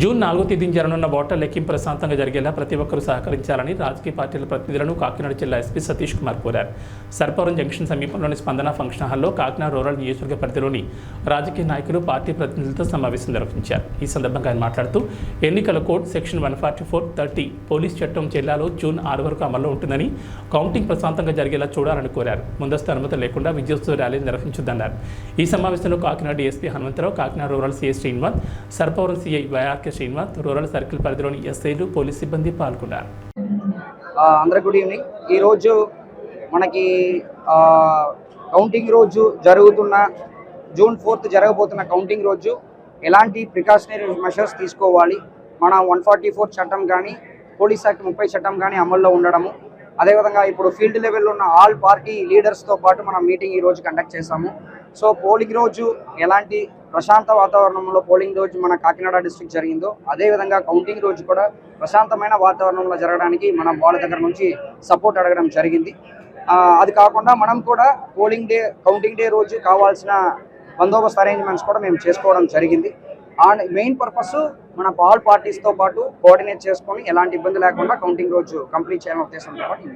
June నాలుగో తేదీన జరగనున్న ఓటర్ లెక్కింపు ప్రశాంతంగా జరిగేలా ప్రతి ఒక్కరూ సహకరించాలని రాజకీయ పార్టీల ప్రతినిధులను కాకినాడ జిల్లా ఎస్పీ సతీష్ కుమార్ కోరారు. సర్పవరం జంక్షన్ సమీపంలోని స్పందన ఫంక్షన్ హాల్లో కాకినాడ రూరల్ నియోజకవర్గ పరిధిలోని రాజకీయ నాయకులు పార్టీ ప్రతినిధులతో సమావేశం నిర్వహించారు. ఈ సందర్భంగా ఆయన మాట్లాడుతూ ఎన్నికల code section one forty four thirty police చట్టం జిల్లాలో జూన్ ఆరు వరకు అమల్లో ఉంటుందని కౌంటింగ్ ప్రశాంతంగా జరిగేలా చూడాలని కోరారు. ముందస్తు అనుమతి లేకుండా విద్యోత్సవ ర్యాలీ నిర్వహించొద్దన్నారు. ఈ సమావేశంలో Kakinada SP Hanumantharao Kakinada rural CS Srinivas Sarpavaram CI RK Srinivas rural circle పరిధిలోని ఎస్ఐలు పోలీస్ సిబ్బంది పాల్గొన్నారు. అందరూ గుడ్ ఈవినింగ్. ఈరోజు మనకి కౌంటింగ్ రోజు జరుగుతున్న జూన్ ఫోర్త్ జరగబోతున్న కౌంటింగ్ రోజు ఎలాంటి ప్రికాషనరీ మెషర్స్ తీసుకోవాలి? మన వన్ ఫార్టీ ఫోర్ చట్టం కానీ పోలీస్ యాక్ట్ ముప్పై చట్టం కానీ అమల్లో ఉండడము. అదేవిధంగా ఇప్పుడు ఫీల్డ్ లెవెల్లో ఉన్న ఆల్ పార్టీ లీడర్స్తో పాటు మనం మీటింగ్ ఈరోజు కండక్ట్ చేశాము. సో పోలింగ్ రోజు ఎలాంటి ప్రశాంత వాతావరణంలో పోలింగ్ రోజు మన కాకినాడ డిస్ట్రిక్ట్ జరిగిందో అదేవిధంగా కౌంటింగ్ రోజు కూడా ప్రశాంతమైన వాతావరణంలో జరగడానికి మనం వాళ్ళ దగ్గర నుంచి సపోర్ట్ అడగడం జరిగింది. అది కాకుండా మనం కూడా పోలింగ్ డే కౌంటింగ్ డే రోజు కావాల్సిన బందోబస్తు అరేంజ్మెంట్స్ కూడా మేము చేసుకోవడం జరిగింది. అండ్ మెయిన్ పర్పస్ మన ఆల్ పార్టీస్తో పాటు కోఆర్డినేట్ చేసుకొని ఎలాంటి ఇబ్బంది లేకుండా కౌంటింగ్ రోజు కంప్లీట్ చేయాలనే ఉద్దేశంతో పాటు